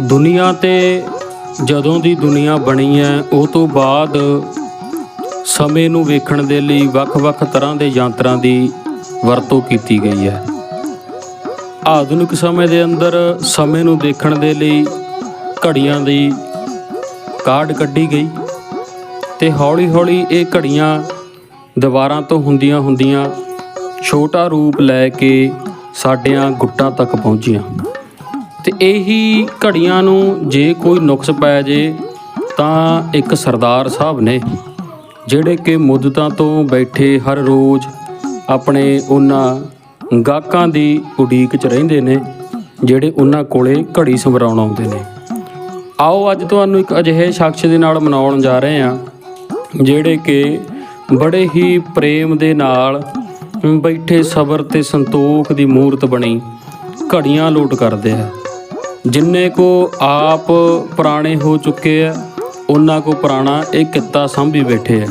ਦੁਨੀਆ ਤੇ ਜਦੋਂ ਦੀ ਦੁਨੀਆ ਬਣੀ ਹੈ, ਉਹ ਤੋਂ ਬਾਅਦ ਸਮੇਂ ਨੂੰ ਵੇਖਣ ਦੇ ਲਈ ਵੱਖ-ਵੱਖ ਤਰ੍ਹਾਂ ਦੇ ਯੰਤਰਾਂ ਦੀ ਵਰਤੋਂ ਕੀਤੀ ਗਈ ਹੈ। ਆਧੁਨਿਕ ਸਮੇਂ ਦੇ ਅੰਦਰ ਸਮੇਂ ਨੂੰ ਦੇਖਣ ਦੇ ਲਈ ਘੜੀਆਂ ਦੀ ਕਾਢ ਕੱਢੀ ਗਈ ਤੇ ਹੌਲੀ-ਹੌਲੀ ਇਹ ਘੜੀਆਂ ਦੀਵਾਰਾਂ ਤੋਂ ਹੁੰਦੀਆਂ ਹੁੰਦੀਆਂ ਛੋਟਾ ਰੂਪ ਲੈ ਕੇ ਸਾਡਿਆਂ ਗੁੱਟਾਂ ਤੱਕ ਪਹੁੰਚੀਆਂ। ਤੇ ਇਹੀ ਘੜੀਆਂ ਨੂੰ ਜੇ ਕੋਈ ਨੁਕਸ ਪੈ ਜੇ ਤਾਂ ਇੱਕ ਸਰਦਾਰ ਸਾਹਿਬ ਨੇ, ਜਿਹੜੇ ਕਿ ਮੁੱਦਤਾਂ ਤੋਂ ਬੈਠੇ ਹਰ ਰੋਜ਼ ਆਪਣੇ ਉਹਨਾਂ ਗਾਹਕਾਂ ਦੀ ਉਡੀਕ 'ਚ ਰਹਿੰਦੇ ਨੇ, ਜਿਹੜੇ ਉਹਨਾਂ ਕੋਲੇ ਘੜੀ ਸਮਰਾਉਣ ਆਉਂਦੇ ਨੇ। ਆਓ ਅੱਜ ਤੁਹਾਨੂੰ ਇੱਕ ਅਜਿਹੇ ਸ਼ਖਸ ਦੇ ਨਾਲ ਮਨਾਉਣ ਜਾ ਰਹੇ ਹਾਂ, ਜਿਹੜੇ ਕਿ ਬੜੇ ਹੀ ਪ੍ਰੇਮ ਦੇ ਨਾਲ ਬੈਠੇ ਸਬਰ ਤੇ ਸੰਤੋਖ ਦੀ ਮੂਰਤ ਬਣੀ ਘੜੀਆਂ ਲੋਟ ਕਰਦੇ ਆ। ਜਿੰਨੇ ਕੋ ਆਪ ਪੁਰਾਣੇ ਹੋ ਚੁੱਕੇ ਆ, ਉਹਨਾਂ ਕੋ ਪੁਰਾਣਾ ਇਹ ਕਿੱਤਾ ਸੰਭੀ ਬੈਠੇ ਆ।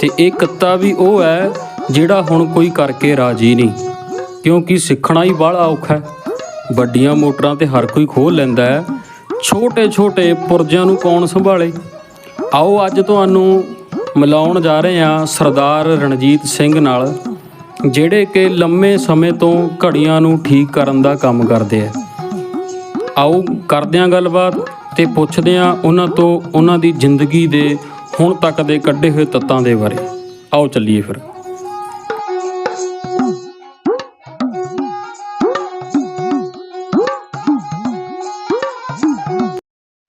ਤੇ ਇਹ ਕਿੱਤਾ ਵੀ ਉਹ ਹੈ ਜਿਹੜਾ ਹੁਣ ਕੋਈ ਕਰਕੇ ਰਾਜੀ ਨਹੀਂ। ਕਿਉਂਕਿ ਸਿੱਖਣਾ ਹੀ ਬਾਹਲਾ ਔਖਾ ਹੈ। ਵੱਡੀਆਂ ਮੋਟਰਾਂ ਤੇ ਹਰ ਕੋਈ ਖੋਲ ਲੈਂਦਾ ਹੈ। ਛੋਟੇ ਛੋਟੇ ਪੁਰਜਿਆਂ ਨੂੰ ਕੌਣ ਸੰਭਾਲੇ? ਆਓ ਅੱਜ ਤੁਹਾਨੂੰ ਮਿਲਾਉਣ ਜਾ ਰਹੇ ਹਾਂ ਸਰਦਾਰ ਰਣਜੀਤ ਸਿੰਘ ਨਾਲ, ਜਿਹੜੇ ਕਿ ਲੰਮੇ ਸਮੇਂ ਤੋਂ ਘੜੀਆਂ ਨੂੰ ਠੀਕ ਕਰਨ ਦਾ ਕੰਮ ਕਰਦੇ ਆ। ਆਓ ਕਰਦੇ ਹਾਂ ਗੱਲਬਾਤ ਤੇ ਪੁੱਛਦੇ ਹਾਂ ਉਹਨਾਂ ਤੋਂ ਉਹਨਾਂ ਦੀ ਜ਼ਿੰਦਗੀ ਦੇ ਹੁਣ ਤੱਕ ਦੇ ਕੱਢੇ ਹੋਏ ਤੱਤਾਂ ਦੇ ਬਾਰੇ। ਆਓ ਚੱਲੀਏ ਫਿਰ।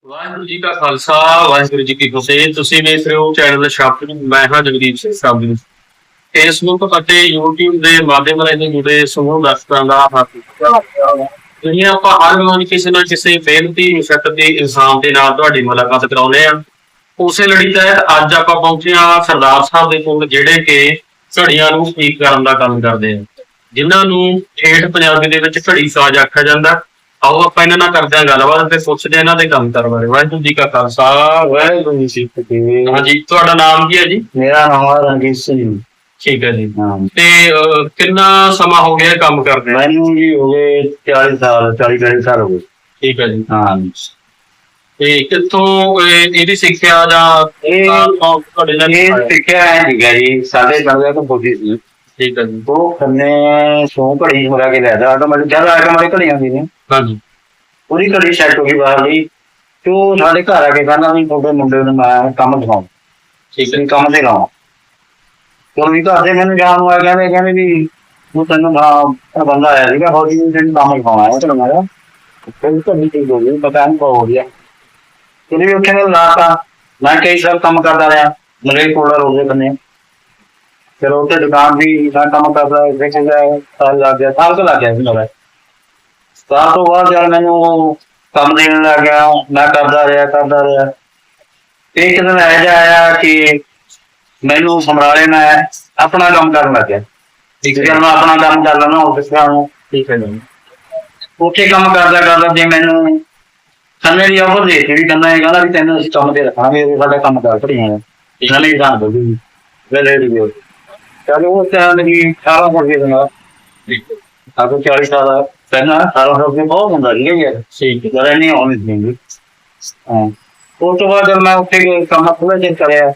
ਵਾਹਿਗੁਰੂ ਜੀ ਕਾ ਖਾਲਸਾ, ਵਾਹਿਗੁਰੂ ਜੀ ਕੀ ਫਤਿਹ। ਤੁਸੀਂ ਵੇਖ ਰਹੇ ਹੋ ਚੈਨਲ ਸ਼ਬਦ ਮੈਂ ਹਾਂ ਜਗਦੀਪ ਸਿੰਘ ਸ਼ਬਦ ਫੇਸਬੁੱਕ ਅਤੇ YouTube ਦੇ ਮਾਧਿਅਮ ਰਾਹੀਂ ਜੁੜੇ ਸਮੂਹ ਦਰਸ਼ਕਾਂ ਦਾ ਹੱਕ ਜਿਹੜੀਆਂ ਆਪਾਂ ਹਰ ਰੋਜ਼ ਕਿਸੇ ਨਾ ਕਿਸੇ ਬੇਨਤੀ ਮੁਸ਼ਕਲ ਦੇ ਇਲਜ਼ਾਮ ਦੇ ਨਾਲ ਤੁਹਾਡੀ ਮੁਲਾਕਾਤ ਕਰਾਉਂਦੇ ਆ ਉਸੇ ਲੜੀ ਤਹਿਤ ਅੱਜ ਆਪਾਂ ਪਹੁੰਚੇ ਆ ਸਰਦਾਰ ਸਾਹਿਬ ਦੇ ਕੋਲ, ਜਿਹੜੇ ਕਿ ਘੜੀਆਂ ਨੂੰ ਠੀਕ ਕਰਨ ਦਾ ਕੰਮ ਕਰਦੇ ਆ। ਜਿਨ੍ਹਾਂ ਨੂੰ ਠੇਠ ਪੰਜਾਬੀ ਦੇ ਵਿੱਚ ਘੜੀ ਸਾਜ਼ ਆਖਿਆ ਜਾਂਦਾ। ਆਓ ਆਪਾਂ ਇਹਨਾਂ ਨਾਲ ਕਰਦੇ ਹਾਂ ਗੱਲਬਾਤ ਤੇ ਪੁੱਛਦੇ ਹਾਂ ਇਹਨਾਂ ਦੇ ਕੰਮ ਕਰ ਬਾਰੇ। ਵਾਹਿਗੁਰੂ ਜੀ ਕਾ ਖਾਲਸਾ, ਵਾਹਿਗੁਰੂ ਜੀ ਕੀ ਫਤਿਹ। ਹਾਂਜੀ, ਤੁਹਾਡਾ ਨਾਮ ਕੀ ਹੈ ਜੀ? ਮੇਰਾ ਨਾਮ ਹੈ ਰਣਜੀਤ ਸਿੰਘ ਠੀਕ ਹੈ ਜੀ। ਹਾਂ। ਤੇ ਅਹ, ਕਿੰਨਾ ਸਮਾਂ ਹੋ ਗਿਆ ਇਹ ਕੰਮ ਕਰਦੇ ਨੂੰ? ਮੈਨੂੰ ਜੀ ਹੋ ਗਏ 40 ਸਾਲ 40 40 ਸਾਲ ਹੋ ਗਏ। ਠੀਕ ਹੈ ਜੀ। ਹਾਂ। ਤੇ ਕਿੱਥੋਂ ਇਹ- ਇਹਦੀ ਸਿੱਖਿਆ ਜਾਂ ਇਹ ਤੁਹਾਡੇ ਨਾਲ ਇਹ ਸਿੱਖਿਆ ਹੈ ਜੀ। ਸਾਡੇ ਬੰਦੇ ਤੋਂ ਬੋਲੀ ਸੀ। ਠੀਕ ਹੈ ਜੀ। ਉਹ ਖੰਨੇ ਸੌ ਘੜੀ ਹੋਰਾ ਕੇ ਲੈਦਾ ਆਟੋਮੈਟਿਕ ਜ਼ਿਆਦਾ ਆਟੋਮੈਟਿਕ ਘੜੀਆਂ ਸੀ। ਨੇ ਹਾਂਜੀ। ਪੂਰੀ ਘੜੀ ਸੈੱਟ ਹੋ ਗਈ ਬਾਹਰ ਦੀ। ਤੇ ਉਹ ਸਾਡੇ ਘਰ ਆ ਕੇ ਕਹਿੰਦਾ ਵੀ ਤੁਹਾਡੇ ਮੁੰਡੇ ਨੂੰ ਮੈਂ ਕੰਮ ਦਿਖਾਉਂ। ਠੀਕ ਹੈ। ਕੰਮ ਤੇ ਉਹ ਵੀ ਘਰ ਦੇ ਮੈਨੂੰ ਜਾਣ ਨੂੰ ਆ ਕਹਿੰਦੇ ਕਹਿੰਦੇ ਵੀ ਉਹ ਤੈਨੂੰ ਆ ਬੰਦਾ ਆਇਆ ਸੀਗਾ ਫੌਜੀ ਨੂੰ ਤੈਨੂੰ ਕੰਮ ਦਿਖਾਉਣਾ ਹੈ ਤੈਨੂੰ ਮੈਂ ਕਿਹਾ। ਤਾਂ ਨਹੀਂ ਠੀਕ ਹੋ ਗਈ, ਪਤਾ ਨਹੀਂ ਕੋ ਹੋ ਗਿਆ ਇਹਨੇ ਵੀ ਉੱਥੇ ਨੇ ਲਾਤਾ ਮੈਂ ਕਈ ਸਾਲ ਕੰਮ ਕਰਦਾ ਰਿਹਾ, ਮਰੇ ਕੋਲਾ ਰੋਦੇ ਬੰਨੇ ਫਿਰ ਉੱਥੇ ਦੁਕਾਨ ਵੀ ਮੈਂ ਕੰਮ ਕਰਦਾ ਦੇਖਿਆ ਸਾਲ ਲੱਗ ਗਿਆ, ਸਾਲ ਕੁ ਲੱਗ ਗਿਆ ਸੀ ਮੇਰਾ ਸਾਲ ਤੋਂ ਬਾਅਦ ਜਦ ਮੈਨੂੰ ਕੰਮ ਦੇਣ ਲੱਗ ਗਿਆ, ਮੈਂ ਕਰਦਾ ਰਿਹਾ ਕਰਦਾ ਰਿਹਾ। ਇੱਕ ਦਿਨ ਇਹ ਜਿਹਾ ਆਇਆ ਕਿ ਮੈਨੂੰ ਸਮਰਾਲੇ ਨੇ ਆਪਣਾ ਕੰਮ ਕਰਨ ਲੱਗਿਆ। ਠੀਕ ਹੈ। ਮੈਂ ਆਪਣਾ ਕੰਮ ਕਰ ਲੈਣਾ ਆਫਿਸ ਦਾ ਨੂੰ। ਠੀਕ ਹੈ ਜੀ। ਉੱਥੇ ਕੰਮ ਕਰਦਾ ਕਰਦਾ ਜੇ ਮੈਨੂੰ ਖੰਨੇ ਦੀ ਆਫਰ ਦੇ ਕੇ ਵੀ ਕਹਿੰਦਾ ਇਹ ਕਹਿੰਦਾ ਵੀ ਤੈਨੂੰ ਅਸੀਂ ਕੰਮ ਤੇ ਰੱਖਾਂਗੇ ਇਹ ਸਾਡਾ ਕੰਮ ਕਰ ਪੜੀਆਂ ਨੇ ਇਹਨਾਂ ਲਈ ਜਾਣ ਦੋ ਵੇਲੇ ਦੀ ਵੀ ਚਲੋ ਉਹ ਤਾਂ ਮੇਰੀ 18 ਹੋ ਗਈ ਨਾ ਹੈ ਆਪ 40 ਸਾਲ ਪਹਿਲਾਂ 18 ਹੋ ਗਏ ਬਹੁਤ ਹੁੰਦਾ ਸੀ ਯਾਰ ਠੀਕ। ਹੈ ਨਹੀਂ ਆਉਣੀ ਸੀ। ਹਾਂ। ਉਸ ਤੋਂ ਬਾਅਦ ਜਦ ਮੈਂ ਉੱਥੇ ਗਿਆ, ਕੰਮ ਥੋੜਾ ਚਿਰ ਕਰਿਆ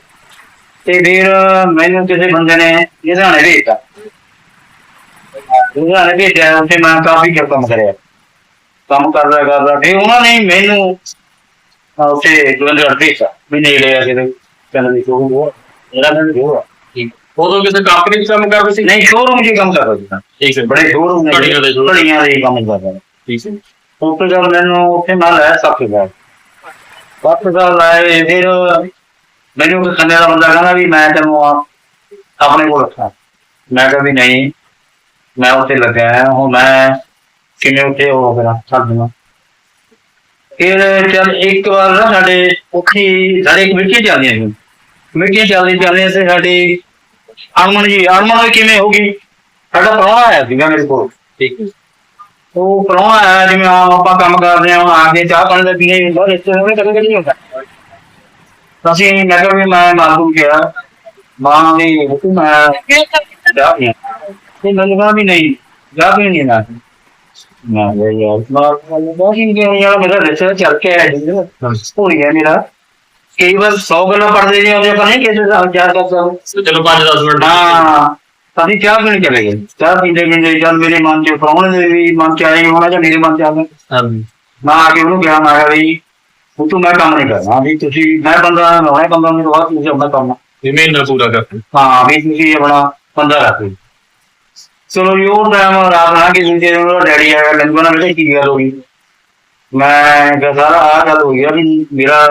ਤੇ ਫਿਰ ਮੈਨੂੰ ਕਿਸੇ ਬੰਦੇ ਨੇ ਲੁਧਿਆਣੇ ਭੇਜਤਾ। ਲੁਧਿਆਣੇ ਭੇਜਿਆ ਉੱਥੇ ਮੈਂ ਕਾਫੀ ਕੰਮ ਕਰਿਆ। ਕੰਮ ਕਰਦਾ ਕਰਦਾ ਫਿਰ ਉਹਨਾਂ ਨੇ ਮੈਨੂੰ ਉੱਥੇ ਜਲੰਧਰ ਭੇਜਤਾ। ਵੀ ਨਹੀਂ ਲਿਆ ਕਿਤੇ ਕਹਿੰਦਾ ਵੀ ਉਹ ਉਹ ਜਿਹੜਾ ਮੈਨੂੰ ਜੋ ਠੀਕ। ਉਦੋਂ ਕਿਸੇ ਕੰਪਨੀ 'ਚ ਕੰਮ ਕਰਦੇ ਸੀ? ਨਹੀਂ ਸ਼ੋਰੂਮ 'ਚ ਕੰਮ ਕਰਦਾ ਸੀ। ਠੀਕ ਹੈ। ਬੜੇ ਸ਼ੋਰੂਮ ਨੇ ਘੜੀਆਂ ਦੇ। ਘੜੀਆਂ ਦੇ ਕੰਮ ਕਰਦਾ ਠੀਕ ਹੈ। ਉੱਥੇ ਜਦ ਮੈਨੂੰ ਉੱਥੇ ਮੈਂ ਲਾਇਆ ਸੱਤ ਹਜ਼ਾਰ। ਸੱਤ ਹਜ਼ਾਰ ਲਾਏ ਫਿਰ ਮੈਨੂੰ ਕੋਈ ਖੰਨੇ ਦਾ ਬੰਦਾ ਕਹਿੰਦਾ ਵੀ ਮੈਂ ਤੈਨੂੰ ਆ- ਆਪਣੇ ਕੋਲ ਰੱਖਾਂ ਮੈਂ ਕਿਹਾ ਵੀ ਨਹੀਂ ਮੈਂ ਉੱਥੇ ਲੱਗਿਆ ਹਾਂ ਹੁਣ ਮੈਂ ਕਿਵੇਂ ਉੱਥੇ ਹੋ ਫਿਰ ਛੱਡ ਦਵਾਂ ਫਿਰ ਚੱਲ ਇੱਕ ਵਾਰ ਨਾ ਸਾਡੇ ਉੱਥੇ ਸਾਡੇ ਇੱਕ ਮਿੱਟੀ ਚੱਲਦੀਆਂ ਸੀ ਮਿੱਟੀ ਚੱਲਦੀ ਚੱਲਦੀ ਤੇ ਸਾਡੀ ਅਰਮਨ ਜੀ ਅਰਮਨ ਵੀ ਕਿਵੇਂ ਹੋ ਗਈ ਸਾਡਾ ਪ੍ਰਾਹੁਣਾ ਆਇਆ ਸੀਗਾ ਮੇਰੇ ਕੋਲ ਠੀਕ ਹੈ ਉਹ ਪ੍ਰਾਹੁਣਾ ਆਇਆ ਜਿਵੇਂ ਆਮ ਆਪਾਂ ਕੰਮ ਕਰਦੇ ਆ ਆ ਕੇ ਚਾਹ ਪਾਣੀ ਦਾ ਪੀਣਾ ਹੀ ਹੁੰਦਾ ਇੱਥੇ ਉਹਨੇ ਕਦੇ ਕਦੇ ਨਹੀਂ ਹੁੰਦਾ ਤਾਂ ਅਸੀਂ ਮੈਂ ਕਿਹਾ ਵੀ ਮੈਂ ਮਾਲੂ ਗਿਆ ਮਾਂ ਦੀ ਹੁਕਮ ਮੈਂ ਚਾਹ ਪੀਣਾ ਤੇ ਮੈਨੂੰ ਕਹਾ ਵੀ ਨਹੀਂ ਚਾਹ ਪੀਣੀ ਨਾ ਨਾ ਇਹ ਯਾਰ ਹੀ ਨਹੀਂ ਯਾਰ ਮੇਰਾ ਰਿਸਰਚ ਚੱਲ ਕੇ ਆਇਆ ਜੀ ਹੋ। ਗਿਆ ਮੇਰਾ। ਕਈ ਵਾਰ 100 ਗੱਲਾਂ ਪੜਦੇ ਨੇ ਉਹਦੇ ਆਪਾਂ ਨਹੀਂ ਕਿਸੇ ਦਾ ਕਰ ਸਕਦੇ ਚਲੋ 5-10 ਮਿੰਟ। ਹਾਂ ਅਸੀਂ ਚਾਹ ਪੀਣ ਚਲੇ ਗਏ। ਚਾਹ ਪੀਂਦੇ ਪੀਂਦੇ ਜਦ ਮੇਰੇ ਮਨ ਚ ਪ੍ਰਾਹੁਣੇ ਦੇ ਵੀ ਮਨ ਚ ਆਏ ਹੋਣਾ ਜਾਂ ਮੇਰੇ ਮਨ ਚ ਆ ਗਿਆ ਹਾਂਜੀ। ਮੈਂ ਆ ਕੇ ਉਹਨੂੰ ਕਿਹਾ ਮੈਂ ਕਿਹਾ ਵੀ ਉਹ ਤੂੰ ਮੈਂ ਕੰਮ ਨਹੀਂ ਕਰਨਾ ਵੀ ਤੁਸੀਂ ਮੈਂ ਬੰਦਾ ਮੈਂ ਬੰਦਾ ਮੇਰੇ ਬਾਅਦ ਤੁਸੀਂ ਆਪਣਾ ਕੰਮ। ਵੀ ਮਹੀਨਾ ਪੂਰਾ ਕਰ ਹਾਂ ਵੀ ਤੁਸੀਂ ਆਪਣਾ ਬੰਦਾ ਰੱਖ ਲਓ ਚਲੋ ਜੀ ਉਹ ਟਾਈਮ ਰਾਤ ਨਾ ਕਿ ਜਿੰਦੇ ਉਹਦਾ ਡੈਡੀ ਆਇਆ ਲੰਗੋ ਨਾਲ ਬੇਟਾ ਕੀ ਗੱਲ ਹੋ ਗਈ? ਮੈਂ ਕਿਹਾ ਸਾਰਾ ਆ ਗੱਲ ਹੋ ਗਿਆ ਵੀ ਮੇਰਾ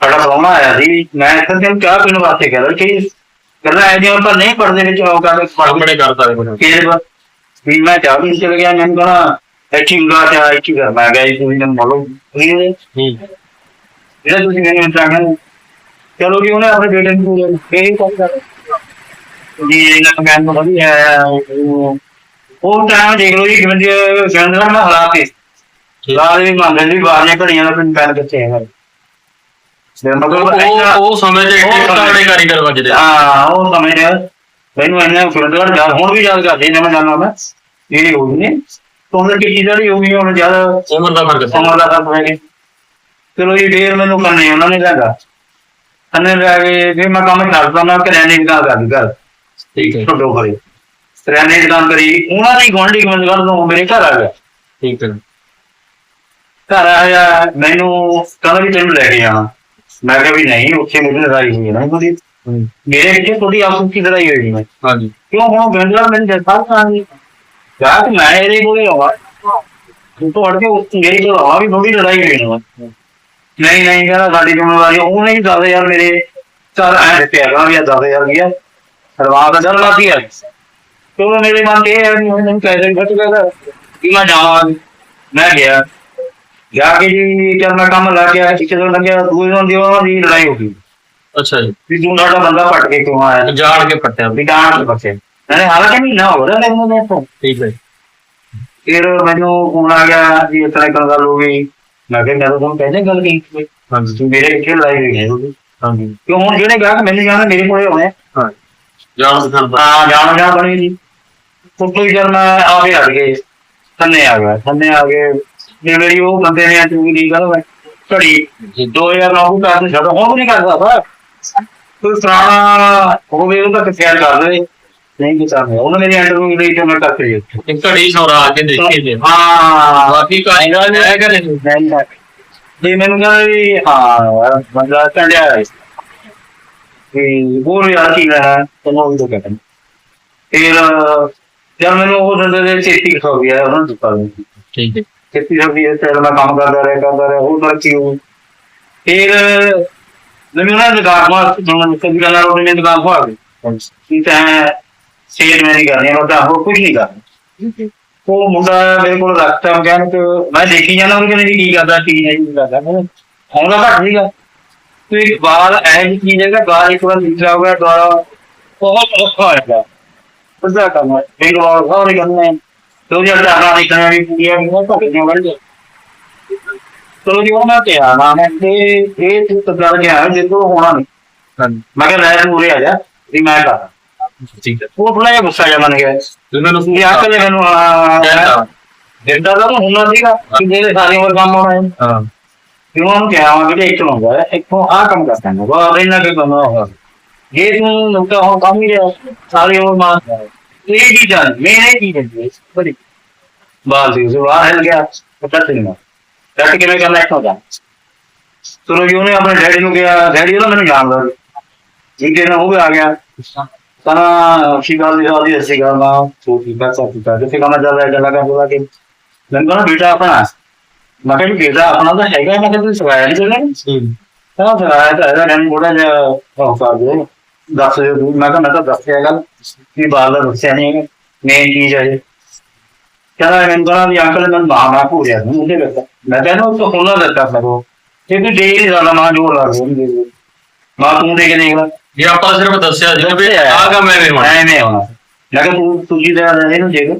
ਸਾਡਾ ਪ੍ਰਾਹੁਣਾ ਆਇਆ ਸੀ ਮੈਂ ਇੱਥੇ ਦਿਨ ਚਾਹ ਪੀਣ ਵਾਸਤੇ ਕਹਿ ਰਿਹਾ ਕਿ ਗੱਲਾਂ ਐ ਜਿਹੀਆਂ ਪਰ ਨਹੀਂ ਪੜਦੇ ਵਿੱਚ ਆਉ ਕਰਦੇ ਆਪਣੇ ਕਰਤਾ ਹੈ ਫਿਰ ਵੀ ਮੈਂ ਚਾਹ ਪੀਣ ਚਲੇ ਗਿਆ ਮੈਨੂੰ ਕਹਣਾ ਇੱਥੇ ਗਾ ਚਾਹ ਇੱਥੇ ਕਰ ਮੈਂ ਗਿਆ ਜੀ ਤੁਸੀਂ ਮੈਨੂੰ ਮੋਲੋ ਇਹ ਹੂੰ। ਜਿਹੜਾ ਤੁਸੀਂ ਮੈਨੂੰ ਚਾਹਣਾ ਚਲੋ ਜੀ ਉਹਨੇ ਆਪਣੇ ਬੇਟੇ ਨੂੰ ਇਹ ਕੰਮ ਕਰ। ਜੀ ਇਹਨਾਂ ਮੈਂ ਨੂੰ ਵਧੀਆ ਉਹ- ਉਹ ਟਾਈਮ ਦੇਖ ਲਓ ਜੀ ਕਿਵੇਂ ਦੀ ਕਹਿੰਦਾ ਨਾ ਹਾਲਾਤ ਸੀ ਰਾਤ ਵੀ ਮੰਗਦੇ ਸੀ ਬਾਹਰੀਆਂ ਘੜੀਆਂ ਦਾ ਪਿੰਡ ਪੈਣ ਕਿੱਥੇ ਹੈਗਾ। ਤੇ ਮਤਲਬ ਇੰਨਾ- ਉਹ ਉਹ ਸਮੇਂ ਦੇ ਉਹ ਇੱਕ ਸਮੇਂ- ਤਾੜੇ ਕਾਰੀਗਰ ਵੱਜਦੇ ਹਾਂ ਉਹ ਸਮੇਂ ਦੇ ਮੈਨੂੰ ਇੰਨਾ ਫਿਰਦਗੜ ਯਾਦ ਹੁਣ ਵੀ ਯਾਦ ਕਰਦੇ ਨੇ ਮੈਂ ਜਾਣਾ ਮੈਂ ਇਹ ਹੋ ਗਈ ਨੇ। ਕੀ ਚੀਜ਼ਾਂ ਦੀ ਹੋ ਗਈ ਹੁਣ ਜ਼ਿਆਦਾ ਉਮਰ ਦਾ ਫ਼ਰਕ ਸੀ। ਉਮਰ ਦਾ ਫ਼ਰਕ ਪੈ ਗਿਆ। ਚਲੋ ਜੀ ਫੇਰ ਮੈਨੂੰ ਕਰਨੇ ਉਹਨਾਂ ਨੇ ਲੱਗਾ ਕੰਨੇ ਲੈ ਕੇ ਫਿਰ ਮੈਂ ਕੰਮ ਛੱਡਦਾ ਮੈਂ ਕਰਿਆਨੇ ਦੀ ਦੁਕਾਨ ਕਰਦੀ ਘਰ। ਠੀਕ ਹੈ। ਛੋਟੋ ਕਰੇ ਕਰਿਆਨੇ ਦੀ ਦੁਕਾਨ ਕਰੀ। ਉਹਨਾਂ ਦੀ ਗੁਆਂਢੀ ਕਿਵੇਂ ਗੱਲ ਤੋਂ ਮੇਰੇ ਘਰ ਆ ਗਿਆ। ਠੀਕ ਹੈ। ਘਰ ਆਇਆ ਮੈਨੂੰ ਕਹਿੰਦਾ ਵੀ ਤੈਨੂੰ ਲੈ ਕੇ ਜਾਣਾ ਮੈਂ ਕਿਹਾ ਵੀ ਨਹੀਂ ਉੱਥੇ ਮੇਰੀ ਲੜਾਈ ਹੋਈ ਨਾ ਹੂੰ। ਮੇਰੇ ਵਿੱਚ ਥੋੜੀ ਆਪਸ ਦੀ ਲੜਾਈ ਹੋਈ ਮੈਂ ਹਾਂਜੀ। ਕਿਉਂ ਹੁਣ ਗੰਦਲਾ ਮੈਨੂੰ ਦੱਸਾ ਸਾਂਗੀ ਕੇ ਮੈਂ ਇਹਦੇ ਕੋਲੇ ਆਵਾ ਤੂੰ ਤੋਂ ਅੜ ਕੇ ਉਸ- ਮੇਰੇ ਕੋਲ ਆਵਾ ਵੀ ਥੋੜੀ ਲੜਾਈ ਹੋਈ ਨਾ ਨਹੀਂ ਨਹੀਂ ਕਹਿੰਦਾ ਸਾਡੀ ਜ਼ਿੰਮੇਵਾਰੀ ਉਹਨੇ ਹੀ ਦੱਸ ਯਾਰ ਮੇਰੇ। ਚੱਲ ਐ ਦਿੱਤੇ ਹੈਗਾ ਵੀ 10000 ਗਿਆ ਸਰਵਾ ਦਾ ਡਰ ਲੱਗੀ ਹੈ ਕਿਉਂ ਮੇਰੇ ਮਨ ਤੇ ਇਹ ਹੈ ਵੀ ਮੈਨੂੰ ਕਹਿ ਰਿਹਾ ਘਟ ਗਿਆ ਕਿ ਮੈਂ ਜਾਵਾਂ। ਮੈਂ ਗਿਆ। ਜਾ ਕੇ ਜੀ ਚੱਲ ਮੈਂ ਕੰਮ ਲੱਗ ਗਿਆ ਇੱਕ ਦਿਨ ਲੱਗਿਆ ਦੂਜੇ ਦਿਨ ਦੀ ਉਹਨਾਂ ਦੀ ਲੜਾਈ ਹੋ ਗਈ। ਅੱਛਾ ਜੀ। ਵੀ ਤੂੰ ਸਾਡਾ ਬੰਦਾ ਪੱਟ ਕੇ ਕਿਉਂ ਆਇਆ? ਜਾਣ ਕੇ ਪੱਟਿਆ। ਵੀ ਡਾਂਟ ਬੱਚੇ ਮੈंने ਹਾਲਾਂਕਿ ਮਹੀਨਾ ਹੋ ਰਿਹਾ ਮੈਨੂੰ ਨੇ ਤੋਂ ਠੀਕ ਹੈ। ਫਿਰ ਮੈਨੂੰ ਫੋਨ ਆ ਗਿਆ ਵੀ ਇਸ ਤਰ੍ਹਾਂ ਗੱਲ ਹੋ ਗਈ। ਮੈਂ ਕਿਹਾ ਮੈਂ ਤਾਂ ਤੁਹਾਨੂੰ ਪਹਿਲੇ ਗੱਲ ਕੀਤੀ ਸੀ ਹਾਂਜੀ। ਵੀ ਮੇਰੇ ਪਿੱਛੇ ਲੜਾਈ ਹੋਈ ਹੈ ਹਾਂਜੀ। ਕਿਉਂ ਹੁਣ ਜਿਹੜੇ ਗਾਹਕ ਮੈਨੂੰ ਜਾਣਾ ਮੇਰੇ ਕੋਲੇ ਆਉਣੇ। ਹਾਂ। ਜਾਣ ਦਿਖਾਣ ਦਾ ਹਾਂ ਜਾਣ ਜਾਣ ਬਣੀ ਜੀ ਫੋਟੋ ਜਦ ਮੈਂ ਆ ਕੇ ਹਟ ਗਏ। ਥੰਨੇ ਆ ਗਿਆ ਥੰਨੇ ਆ ਗਏ ਜੇ ਮੇਰੀ ਉਹ ਬੰਦੇ ਨੇ ਚੂਗੀ ਦੀ ਗੱਲ ਵਾ ਘੜੀ। 2009 ਨੂੰ ਕਰ ਛੱਡ। ਹੁਣ ਵੀ ਨਹੀਂ ਕਰਦਾ ਬਾ ਕੋਈ ਪੁਰਾਣਾ ਹੋਵੇ ਉਹਦਾ ਕਿਥਿਆਰ ਕਰ ਦੇ। ਨਹੀਂ ਕੀਤਾ ਮੈਂ ਉਹਨਾਂ ਮੇਰੀ ਇੰਟਰਵਿਊ ਲਈ ਤੇ ਮੈਂ ਕਰਕੇ ਦਿੱਤੀ। ਇੱਕ ਘੜੀ ਸੌਰਾ ਕੇ ਦੇਖੀ ਜੇ ਹਾਂ ਬਾਕੀ ਕਾਇਦਾ ਨੇ ਇਹ ਕਰੇ। ਨਹੀਂ ਤਾਂ ਜੀ ਮੈਨੂੰ ਕਹਿੰਦਾ ਵੀ ਹਾਂ ਬੰਦਾ ਕੰਡਿਆ ਹੈ ਵੀ ਹੋਰ ਯਾਰ ਕੀ ਲੈਣਾ ਤੈਨੂੰ ਤੋਂ ਕਹਿੰਦਾ ਫਿਰ ਜਦ ਮੈਨੂੰ ਉਹ ਦਿੰਦੇ ਦੇ ਚੇਤੀ ਖੋ ਗਿਆ ਉਹਨਾਂ ਨੂੰ ਦਿੱਤਾ। ਠੀਕ ਹੈ। ਚੇਤੀ ਹੋ ਗਈ ਤੇ ਮੈਂ ਕੰਮ ਕਰਦਾ ਰਿਹਾ ਕਰਦਾ ਰਿਹਾ ਉਹ ਤਾਂ ਕਿਉਂ ਫਿਰ ਮੈਨੂੰ ਉਹਨਾਂ ਨੇ ਦੁਕਾਨ ਮਾਰ ਜਦੋਂ ਕਦੀ ਗੱਲ ਨਾਲ ਉਹਨੇ ਦੁਕਾਨ ਖਵਾ ਗਈ ਕੀ ਤਾਂ ਸੇਲ ਮੈਂ ਨਹੀਂ ਕਰਨੀ ਉਹ ਤਾਂ ਹੋਰ ਕੁਝ ਨਹੀਂ ਕਰਨਾ। ਉਹ ਮੁੰਡਾ ਮੇਰੇ ਕੋਲ ਰੱਖਤਾ ਮਕੈਨਿਕ ਮੈਂ ਦੇਖੀ ਜਾਂਦਾ ਉਹਨੂੰ ਕਹਿੰਦੇ ਕੀ ਕਰਦਾ ਕੀ ਨਹੀਂ ਕਰਦਾ। ਮੈਂ ਆਉਂਦਾ ਘੱਟ ਸੀਗਾ ਤੇ ਇੱਕ ਬਾਲ ਐ ਜੀ ਚੀਜ਼ ਹੈਗਾ ਬਾਲ ਇੱਕ ਵਾਰ ਲੀਟਰ ਹੋ ਗਿਆ ਦੁਆਰਾ ਬਹੁਤ ਔਖਾ ਹੋਇਆ ਉਹਦਾ ਕੰਮ ਮੇਰੇ ਕੋਲ ਸਾਰੇ ਕਰਨੇ ਤੋ ਜੇ ਅੱਡਾ ਨਾ ਦੇਖਣਾ ਵੀ ਪੂਰੀਆਂ ਨਹੀਂ ਤਾਂ ਕਿੰਨੇ ਵੜ ਗਏ ਚਲੋ ਜੀ ਉਹਨਾਂ ਤੇ ਆ ਨਾ ਮੈਂ ਤੇ ਇਹ ਤੂੰ ਤੱਕ ਗਿਆ ਜਿੱਦੋਂ ਹੋਣਾ ਨਹੀਂ ਮੈਂ ਕਿਹਾ ਲੈ ਤੂੰ ਉਰੇ ਆ ਜਾ ਵੀ ਮੈਂ ਕਰਾਂ ਹੈ ਉਹ ਗੁੱਸਾ ਜਿਹਾ ਗਿਆ ਤੇ ਮੈਨੂੰ ਇਹ ਆਕਲ ਨੇ ਮੈਨੂੰ ਆ ਕਹਿੰਦਾ ਜਿੱਦਾਂ ਦਾ ਤਾਂ ਹੁੰਦਾ ਸੀਗਾ ਕਿ ਜਿਹੜੇ ਸਾਰੀ ਉਮਰ ਕੰਮ ਆਉਣਾ ਹੈ ਹਾਂ ਫਿਰ ਉਹਨਾਂ ਨੂੰ ਕਿਹਾ ਵਾ ਕਿ ਇੱਕ ਲਾਉਂਦਾ ਹੈ ਇੱਥੋਂ ਆ ਕੰਮ ਕਰਦਾ ਹੈ ਬਾਹਰ ਇਹਨਾਂ ਕੇ ਕੰਮ ਹੋਗਾ ਜੇ ਤੂੰ ਨੁਕਤਾ ਹੋ ਕੰਮ ਹੀ ਰਿਹਾ ਸਾਰੀ ਉਮਰ ਮਾਰ ਇਹ ਕੀ ਜਾਣ ਮੇਰੇ ਕੀ ਜਾਂਦੀ ਬੜੀ ਬਾਲ ਦੀ ਜ਼ੁਬਾਨ ਹਿਲ ਗਿਆ ਪਤਾ ਨਹੀਂ ਡੱਟ ਕਿਵੇਂ ਕਰਨਾ ਜਾ ਚਲੋ ਜੀ ਉਹਨੇ ਆਪਣੇ ਡੈਡੀ ਨੂੰ ਕਿਹਾ ਡੈਡੀ ਉਹਦਾ ਮੈਨੂੰ ਜਾਣਦਾ ਜੀ ਕਿ ਨਾ ਉਹ ਵੀ ਆ ਗਿਆ ਤਾਂ ਸ਼ੀ ਗੱਲ ਦੀ ਆਦੀ ਨਾ ਛੋਟੀ ਕੰਮ ਰਿਹਾ ਕਿ ਬੇਟਾ ਆਪਣਾ ਮੈਂ ਕਿਹਾ ਵੀ ਬੇਟਾ ਆਪਣਾ ਤਾਂ ਹੈਗਾ ਮੈਂ ਕਿਹਾ ਤੁਸੀਂ ਸਵਾਇਆ ਨਹੀਂ ਚੱਲਣਾ ਤਾਂ ਸਵਾਇਆ ਤਾਂ ਹੈਗਾ ਨਹੀਂ ਥੋੜਾ ਜਿਹਾ ਉਹ ਕਰ ਦੇ। ਦੱਸ ਦੇ ਤੂੰ। ਮੈਂ ਕਿਹਾ ਮੈਂ ਤਾਂ ਦੱਸਿਆ ਗੱਲ ਦਾ ਦੱਸਿਆ ਨਹੀਂ ਮੇਨ ਚੀਜ਼ ਹੈ। ਕਹਿੰਦਾ ਵੀ ਅੰਕਲ ਨੇ ਮਾਂ ਮਾਂ ਭੂਰਿਆ ਨੂੰ ਉਹਦੇ ਵਿੱਚ ਮੈਂ ਕਹਿੰਦਾ ਉਹ ਤਾਂ ਹੁਣਾ ਦਿੱਤਾ ਸਗੋ ਇਹ ਵੀ ਦੇ ਮਾਂ ਲਾ ਰਹੀ ਮਾਂ ਤੂੰ ਦੇ ਕੇ ਦੇਖ ਲੈ। ਜੇ ਆਪਾਂ ਸਿਰਫ ਦੱਸਿਆ ਜੀ ਵੀ ਆਹ ਕੰਮ ਐਵੇਂ ਹੋਣਾ। ਐਵੇਂ ਹੋਣਾ। ਕਿਹਾ ਤੂੰ ਤੁਜੀ ਦਾ ਇਹਨੂੰ ਦੇਖ।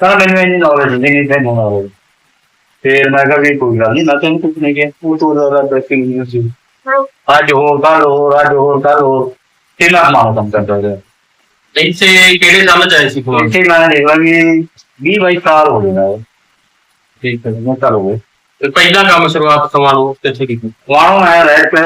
ਕਹਿੰਦਾ ਮੈਨੂੰ ਇੰਨੀ ਨੌਲੇਜ ਨਹੀਂ ਤੈਨੂੰ ਨੌਲੇਜ ਫਿਰ ਮੈਂ ਕਿਹਾ ਵੀ ਕੋਈ ਗੱਲ ਨਹੀਂ ਮੈਂ ਤੈਨੂੰ ਕੁਝ ਨਹੀਂ ਕਿਹਾ। ਤੂੰ ਤੋਂ ਜ਼ਿਆਦਾ ਬੈਠੀ ਨਹੀਂ ਸੀ। ਅੱਜ ਹੋਰ ਕੱਲ ਹੋਰ ਅੱਜ ਹੋਰ ਕੱਲ ਹੋਰ। ਤੇ ਮੈਂ ਮਾਂ ਕੰਮ ਕਰਦਾ ਰਿਹਾ। ਇੱਥੇ ਕਿਹੜੇ ਸਾਲ ਚ ਆਏ ਸੀ ਫੋਨ ਇੱਥੇ ਮੈਂ ਦੇਖ ਲਾ ਵੀ 20 22 ਸਾਲ ਹੋ ਗਏ ਨੇ। ਠੀਕ ਹੈ। ਮੈਂ ਕਰੋਗੇ ਤੇ ਪਹਿਲਾ ਕੰਮ ਸ਼ੁਰੂਆਤ ਸਮਾਨ ਕਿੱਥੇ ਕੀਤੀ? ਵਾਣੋਂ ਮੈਂ ਰੈਡ ਪੇ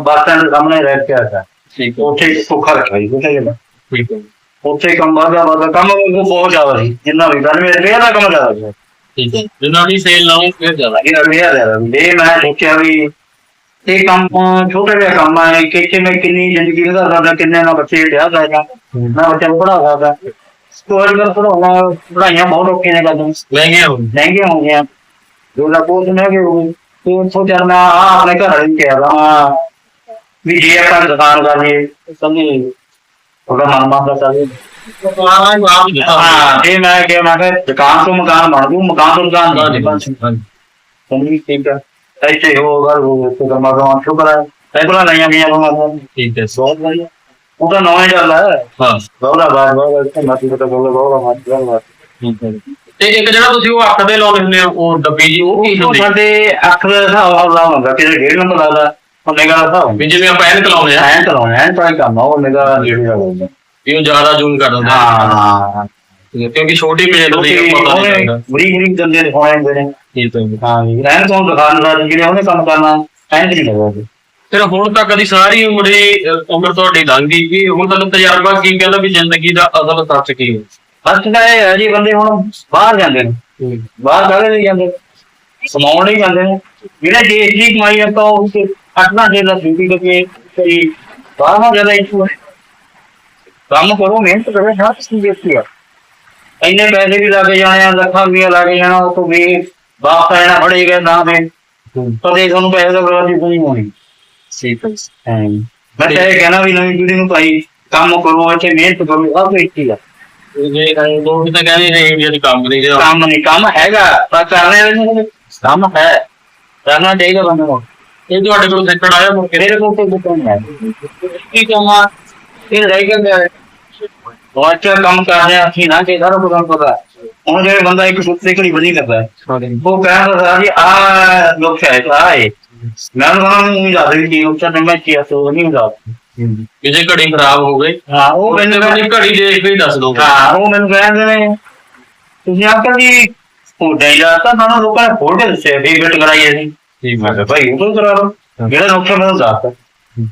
ਬੱਸ ਸਟੈਂਡ ਦੇ ਸਾਹਮਣੇ ਰਹਿ ਕੇ ਆਇਆ ਠੀਕ ਉੱਥੇ ਸੁੱਖਾ ਰੱਖਿਆ ਸੀ ਉੱਥੇ ਗਿਆ ਠੀਕ ਹੈ। ਉੱਥੇ ਕੰਮ ਵਧਿਆ ਵਧਿਆ ਕੰਮ ਉਹ ਬਹੁਤ ਜ਼ਿਆਦਾ ਸੀ ਜਿੰਨਾ ਵੀ ਗੱਲ ਮੇਰੇ ਲਿਆ ਦਾ ਕੰਮ ਜ਼ਿਆਦਾ ਸੀ। ਠੀਕ ਹੈ। ਜਿੰਨਾ ਵੀ ਸੇਲ ਨਾ ਹੋਈ ਫਿਰ ਜ਼ਿਆਦਾ। ਇਹ ਲਿਆ ਦਾ ਲੈ ਮੈਂ ਸੋਚਿਆ ਵੀ ਇਹ ਕੰਮ ਛੋਟੇ ਜਿਹਾ ਕੰਮ ਹੈ ਕਿ ਕਿ ਮੈਂ ਕਿੰਨੀ ਜ਼ਿੰਦਗੀ ਲਗਾ ਸਕਦਾ ਕਿੰਨੇ ਨਾ ਬੱਚੇ ਵਿਆਹ ਸਕਦਾ ਨਾ ਬੱਚੇ ਨੂੰ ਪੜਾ ਸਕਦਾ। ਅੱਜ ਕੱਲ੍ਹ ਪੜਾਉਣਾ ਪੜਾਈਆਂ ਬਹੁਤ ਔਖੀਆਂ ਨੇ ਕਰਦੇ ਮਹਿੰਗੀਆਂ ਹੋ ਮਹਿੰਗੀਆਂ ਹੋ ਗਈਆਂ। ਜੋ ਲੱਗੋ ਮੈਂ ਕਿ ਉਹ ਸੋਚਿਆ ਮੈਂ ਆਪਣੇ ਘਰ ਵਾਲੇ ਨੂੰ ਕਿਹਾ ਹਾਂ ਵੀ ਜੇ ਆਪਾਂ ਦੁਕਾਨ ਕਰ ਲਈਏ ਸਮਝੀ ਉਹਦਾ ਮਨ ਮੰਨਦਾ ਚੱਲੇ ਹਾਂ ਜੇ ਮੈਂ ਕਿ ਮੈਂ ਕਿਹਾ ਦੁਕਾਨ ਤੋਂ ਮਕਾਨ ਬਣ ਜੂ ਮਕਾਨ ਤੋਂ ਦੁਕਾਨ ਬਣ ਜੂ ਸਮਝੀ ਠੀਕ ਹੈ ਐਸੇ ਹੋ ਗੱਲ ਹੋ ਤੇ ਮਗਾਂ ਸ਼ੁਕਰ ਹੈ ਪਹਿਲਾਂ ਨਹੀਂ ਆਈਆਂ ਉਹ ਠੀਕ ਹੈ। ਬਹੁਤ ਵਧੀਆ। ਉਹ ਤਾਂ ਨਵਾਂ ਹੀ ਚੱਲ ਹੈ ਹਾਂ। ਬਹੁਤਾ ਬਾਤ ਬਹੁਤ ਮਾਤੀ ਪਤਾ ਬੋਲ ਬਹੁਤ ਮਾਤੀ ਗੱਲ ਠੀਕ ਹੈ ਤੇ ਇੱਕ ਜਿਹੜਾ ਤੁਸੀਂ ਉਹ ਅੱਖ ਦੇ ਲਾਉਂਦੇ ਹੁੰਦੇ ਹੋ ਉਹ ਡੱਬੀ ਜੀ ਉਹ ਕੀ ਉਹ ਹੁੰਦੀ ਸਾਡੇ ਅੱਖ ਦਾ ਹਿਸਾਬ ਹੁੰਦਾ ਕਿ ਡੇਢ ਨੰਬਰ ਲੱਗਦਾ ਉਹਨੇ ਦਾ ਹਿਸਾਬ। ਵੀ ਜਿਵੇਂ ਆਪਾਂ ਐਨਕ ਲਾਉਂਦੇ ਆ। ਐਂ ਕਰਾਉਣਾ ਐਂ ਤਾਂ ਕੰਮ ਆ ਉਹਨੇ ਦਾ ਡੇਢ ਦਾ ਲੱਗਦਾ ਵੀ ਉਹ ਜ਼ਿਆਦਾ ਜ਼ੂਮ ਕਰ ਦਿੰਦਾ। ਹਾਂ। ਕਿਉਂਕਿ ਛੋਟੀ ਪੇਜ ਹੁੰਦੀ ਹੈ ਪਤਾ ਨਹੀਂ ਲੱਗਦਾ ਬੜੀ ਦੰਦੇ ਨੇ ਹੋਣੇ ਹੁੰਦੇ ਨੇ। ਠੀਕ ਹੈ। ਹਾਂ ਜੀ। ਰਹਿਣ ਤੋਂ ਦੁਕਾਨਦਾਰ ਜਿਹੜੇ ਉਹਨੇ ਕੰਮ ਕਰਨਾ ਐਂ ਨਹੀਂ ਲੱਗਦਾ ਫਿਰ ਹੁਣ ਤੱਕ ਦੀ ਸਾਰੀ ਉਮਰ ਹੀ ਅਹ, ਉਮਰ ਤੁਹਾਡੀ ਲੰਘ ਗਈ ਹੁਣ ਤੱਕ ਤਜਰਬਾ ਕੀ ਕਹਿੰਦਾ ਵੀ ਜ਼ਿੰਦਗੀ ਦਾ ਅਸਲ ਸੱਚ ਕੀ ਹੈ? ਬਸ ਤਾਂ ਇਹ ਹੈ ਜੀ ਬੰਦੇ ਹੁਣ ਬਾਹਰ ਜਾਂਦੇ ਨੇ। ਬਾਹਰ ਕਾਹਦੇ ਲਈ ਜਾਂਦੇ? ਸਮਾਉਣ ਲਈ ਜਾਂਦੇ ਨੇ। ਜਿਹੜੇ ਦੇਸ਼ ਦੀ ਕਮਾਈ ਆਪਾਂ ਉਹ ਤੇ ਦੇ ਦਾ ਡਿਊਟੀ ਕਰਕੇ ਕੋਈ ਬਾਹਰ ਜ਼ਿਆਦਾ ਇਸ਼ੂ ਹੈ। ਕੰਮ ਕਰੋ ਮਿਹਨਤ ਕਰੋ ਹਰ ਚੀਜ਼ ਦੇਖੀ ਆ ਇੰਨੇ ਪੈਸੇ ਵੀ ਲੱਗ ਜਾਣੇ ਆ ਲੱਖਾਂ ਰੁਪਇਆ ਲੱਗ ਜਾਣਾ ਉਹ ਤੋਂ ਵੀ ਵਾਪਸ ਆਣਾ ਪੜੇਗਾ ਨਾ ਦੇ ਕਦੇ ਤੁਹਾਨੂੰ ਪੈਸੇ ਦਾ ਬਰਬਾਦੀ ਨਹੀਂ ਹੋਣੀ। ਠੀਕ ਹੈ ਹਾਂ। ਮੈਂ ਤਾਂ ਇਹ ਕਹਿਣਾ ਵੀ ਨਵੀਂ ਪੀੜ੍ਹੀ ਨੂੰ ਭਾਈ ਕੰਮ ਕਰੋ ਇੱਥੇ ਮਿਹਨਤ ਕਰੋ ਕੁਝ ਠੀਕ ਆ। ਇਹ ਲੋਕ ਤਾਂ ਕਹਿੰਦੇ ਨੇ ਵੀ ਅਸੀਂ ਕੰਮ ਨਹੀਂ ਰਿਹਾ। ਕੰਮ ਨਹੀਂ ਕੰਮ ਹੈਗਾ ਪਰ ਕਰਨੇ ਵਾਲੇ ਕੰਮ ਹੈ। ਕਰਨਾ ਚਾਹੀਦਾ ਬੰਦੇ ਨੂੰ। ਇਹ ਤੁਹਾਡੇ ਕੋਲ ਸਿੱਖਣ ਆਇਆ ਮੁੜ ਮੇਰੇ ਕੋਲ ਕੋਈ ਦੁਕਾਨ ਹੈ ਕੀ ਕਮਾ ਇਹ ਰਹਿ ਗਿਆ ਉਹ ਅੱਛਾ ਕੰਮ ਕਰਦੇ ਆ ਅਸੀਂ ਨਾ ਕਿ ਸਾਰਾ ਸਾਨੂੰ ਪਤਾ। ਹੁਣ ਜਿਹੜੇ ਬੰਦਾ ਇੱਕ ਸੁੱਤੇ ਘੜੀ ਬਣੀ ਕਰਦਾ। ਹੈ, ਉਹ ਕਹਿੰਦਾ ਸਰ ਜੀ ਆ ਲੋਕ ਸ਼ਾਇਦ ਆਏ ਮੈਂ ਉਹਨਾਂ ਨੂੰ ਦੱਸ ਵੀ ਕੀ ਉੱਚਾ ਮੈਂ ਕੀ ਸੋ ਨਹੀਂ ਦੱਸ ਵੀ ਜੇ ਘੜੀ ਖਰਾਬ ਹੋ ਗਈ। ਹਾਂ ਉਹ ਮੈਨੂੰ ਕਹਿੰਦੇ ਘੜੀ ਦੇਖ ਕੇ ਹੀ ਦੱਸ ਦੋ। ਹਾਂ ਉਹ ਮੈਨੂੰ ਕਹਿੰਦੇ ਨੇ ਤੁਸੀਂ ਆਖਿਆ ਜੀ ਫੋਟੋ ਜਾਂ ਤਾਂ ਤੁਹਾਨੂੰ ਲੋਕਾਂ ਨੇ ਫੋਟੋ ਦੱਸਿਆ ਵੀ ਬਿਟ ਕਰਾਈ ਅਸੀਂ। ਠੀਕ ਮੈਂ ਕਿਹਾ ਭਾਈ ਉਹ ਤੋਂ ਕਰਾ ਲਓ। ਜਿਹੜਾ ਨੁਕਸਾਨ ਮੈਨੂੰ ਦੱਸ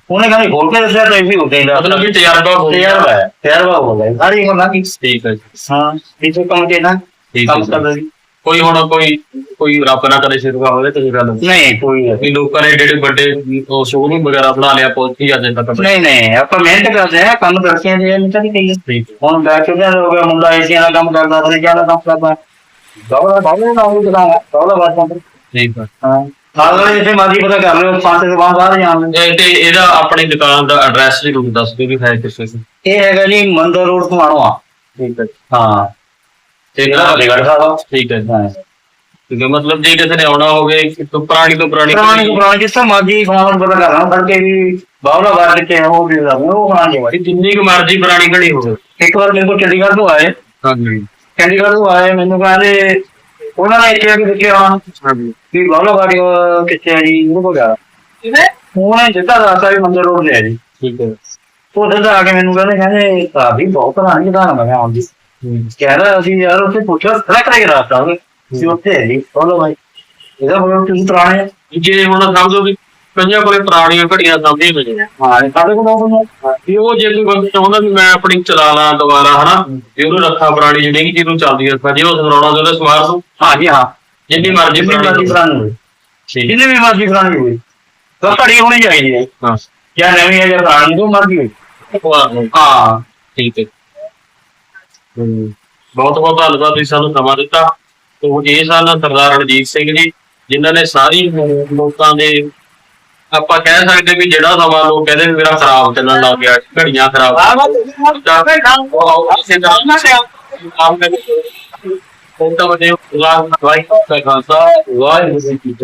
ਉਹਨੇ ਕਹਿੰਦੇ ਫੋਟੋ ਦੱਸਿਆ ਤਾਂ ਵੀ ਉੱਤੇ ਦਾ ਮਤਲਬ ਵੀ ਤਜਰਬਾ ਹੋ ਗਿਆ। ਤਜਰਬਾ ਹੈ। ਤਜਰਬਾ ਹੋ ਗਿਆ। ਸਾਰੀ ਹੁਣ ਨਾ ਕੀ ਠੀਕ ਹੈ ਜੀ, ਹਾਂ ਇਸੇ ਕੰਮ ਤੇ ਨਾ ਠੀਕ ਕੰਮ ਹੈ ਕਰਦਾ ਸੀ। ਕੋਈ ਹੁਣ ਕੋਈ ਕੋਈ ਰੱਬ ਨਾ ਕਰੇ ਸ਼ਿਰਵਾ ਹੋਵੇ ਤੇ ਗੱਲ ਨਹੀਂ ਕੋਈ ਵੀ ਲੋਕਾਂ ਨੇ ਏਡੇ ਵੱਡੇ ਉਹ ਸ਼ੋਰੂਮ ਵਗੈਰਾ ਬਣਾ ਲਿਆ ਪਹੁੰਚੀ ਅਜੇ ਤੱਕ ਨਹੀਂ ਨਹੀਂ ਆਪਾਂ ਮਿਹਨਤ ਕਰਦੇ ਆ ਕੰਮ ਕਰਦੇ ਆ ਜੇ ਨਹੀਂ ਤਾਂ ਨਹੀਂ ਕਹੀਏ ਠੀਕ ਹੈ। ਹੁਣ ਕੇ ਹੋ ਗਿਆ ਮੁੰਡਾ ਏਸੀਆਂ ਦਾ ਕੰਮ ਕਰਦਾ ਫਰਿੱਜਾਂ ਦਾ ਕੰਮ ਕਰਦਾ। ਦੌੜਾ ਦੌੜਾ ਨਾ ਹੋਈ ਕਰਾਂ ਦੌੜਾ ਬਾਤ ਠੀਕ ਹੈ। ਸਾਰਾ ਜਿੱਥੇ ਮਰਜ਼ੀ ਪਤਾ ਕਰ ਲਿਓ ਪੰਜ ਦੇ ਬਾਅਦ ਬਾਹਰ ਜਾਣ ਨੂੰ। ਇਹ ਤੇ ਇਹਦਾ ਆਪਣੀ ਦੁਕਾਨ ਦਾ ਐਡਰੈਸ ਵੀ ਤੁਹਾਨੂੰ ਦੱਸ ਦਿਓ ਵੀ ਹੈ ਕਿੱਥੇ ਸੀ ਇਹ ਹੈਗਾ ਜੀ ਮੰਦਰ ਰੋਡ ਘੁਮਾਣੋ ਆ ਠੀਕ ਹੈ ਹਾਂ। ਤੇ ਇਹਦਾ ਫਤਿਹਗੜ੍ਹ ਸਾਹਿਬ। ਠੀਕ ਹੈ ਜੀ। ਹਾਂ। ਠੀਕ ਹੈ ਮਤਲਬ ਜੇ ਕਿਸੇ ਨੇ ਆਉਣਾ ਹੋਵੇ ਕਿ ਤੋਂ ਪੁਰਾਣੀ ਤੋਂ ਪੁਰਾਣੀ ਪੁਰਾਣੀ ਤੋਂ ਪੁਰਾਣੀ ਜਿੱਥੇ ਮਰਜ਼ੀ ਫੋਨ ਪਤਾ ਕਰਨਾ ਕਰਕੇ ਵੀ ਬਾਹਲਾ ਬਾਹਰ ਕਿਤੇ ਉਹ ਵੀ ਦਾ ਉਹ ਬਣਾ ਜੇ ਕਿ ਜਿੰਨੀ ਕੁ ਮਰਜ਼ੀ ਪੁਰਾਣੀ ਘੜੀ ਹੋਵੇ। ਇੱਕ ਵਾਰ ਮੇਰੇ ਕੋਲ ਚੰਡੀਗੜ੍ਹ ਤੋਂ ਆਏ। ਹਾਂਜੀ। ਚੰਡੀਗੜ੍ਹ ਤੋਂ ਆਏ ਮੈਨੂੰ ਕਹਿੰਦੇ ਉਹਨਾਂ ਨੇ ਇੱਥੇ ਆ ਕੇ ਦੇਖਿਆ ਹਾਂਜੀ। ਵੀ ਬਾਹਰ ਕਿੱਥੇ ਆ ਜੀ ਉਹ ਕੋ ਗਿਆ। ਉਹਨੇ ਜਿੱਦਾਂ ਰਾਸਤਾ ਵੀ ਮੰਦਰ ਰੋਡ ਲਿਆ ਜੀ। ਠੀਕ ਹੈ। ਉਹ ਸਿੱਧਾ ਆ ਕੇ ਮੈਨੂੰ ਕਹਿੰਦੇ ਕਹਿੰਦੇ ਕਾਫੀ ਬਹੁਤ ਪੁਰਾਣੀ ਦੁਕਾਨ ਮੈਂ ਕਿਹਾ ਆਉਂਦੀ ਕਹਿੰਦਾ ਅਸੀਂ ਯਾਰ ਉੱਥੇ ਪੁੱਛਿਆ ਖੜਾ ਕਰਾਈ ਰਾਸਤਾ ਉਹਨੇ ਸੀ ਉੱਥੇ ਹੈ ਜੀ। ਬੋਲੋ ਭਾਈ ਇਹਦਾ ਬੋਲੋ ਤੁਸੀਂ ਪੁਰਾਣੇ ਆ? ਜੇ ਹੁਣ ਸਮਝੋ ਵੀ ਕਈਆਂ ਕੋਲੇ ਪੁਰਾਣੀਆਂ ਘੜੀਆਂ ਸਾਂਭੀ ਹੋਈਆਂ ਹਾਂ ਸਾਡੇ ਕੋਲ ਉਹ ਵੀ ਉਹ ਜੇ ਕੋਈ ਬੰਦਾ ਚਾਹੁੰਦਾ ਵੀ ਮੈਂ ਆਪਣੀ ਚਲਾ ਲਾਂ ਦੁਬਾਰਾ ਹਨਾ ਵੀ ਉਹਨੂੰ ਰੱਖਾਂ ਪੁਰਾਣੀ ਜਿਹੜੀ ਕਿ ਜਿਹਨੂੰ ਚੱਲਦੀ ਰੱਖਾਂ ਜੇ ਉਹ ਸੁਣਾਉਣਾ ਚਾਹੁੰਦਾ ਸਮਾਰ ਤੋਂ? ਹਾਂ ਜੀ ਹਾਂ। ਜਿੰਨੀ ਮਰਜ਼ੀ ਜਿੰਨੀ ਮਰਜ਼ੀ ਪੁਰਾਣੀ ਹੋਵੇ। ਜਿੰਨੀ ਵੀ ਮਰਜ਼ੀ ਪੁਰਾਣੀ ਹੋਵੇ। ਤਾਂ ਘੜੀ ਹੋਣੀ ਚਾਹੀਦੀ ਹੈ। ਹਾਂ। ਜਾਂ ਨਵੀਂ ਹੈ ਜਾਂ ਪੁਰਾਣੀ ਜੋ ਮਰਜ਼ੀ ਹੋਵੇ। ਉਹ। ਹਾਂ। ਠੀਕ ਹੈ। ਬਹੁਤ ਬਹੁਤ ਧੰਨਵਾਦ ਤੁਸੀਂ ਸਾਨੂੰ ਸਮਾਂ ਦਿੱਤਾ। ਤੋ ਇਹ ਸਨ ਸਰਦਾਰ ਰਣਜੀਤ ਸਿੰਘ ਜੀ ਜਿਨ੍ਹਾਂ ਨੇ ਸਾਰੀ ਲੋਕਾਂ ਦੇ ਆਪਾਂ ਕਹਿ ਸਕਦੇ ਵੀ ਜਿਹੜਾ ਸਮਾਂ ਲੋਕ ਕਹਿੰਦੇ ਵੀ ਮੇਰਾ ਖਰਾਬ ਚੱਲਣ ਲੱਗ ਗਿਆ ਘੜੀਆਂ ਖਰਾਬ ਉਹ ਤਾਂ ਵਜੇ ਵਾਹਿਗੁਰੂ ਜੀ ਕਾ ਖਾਲਸਾ ਵਾਹਿਗੁਰੂ ਜੀ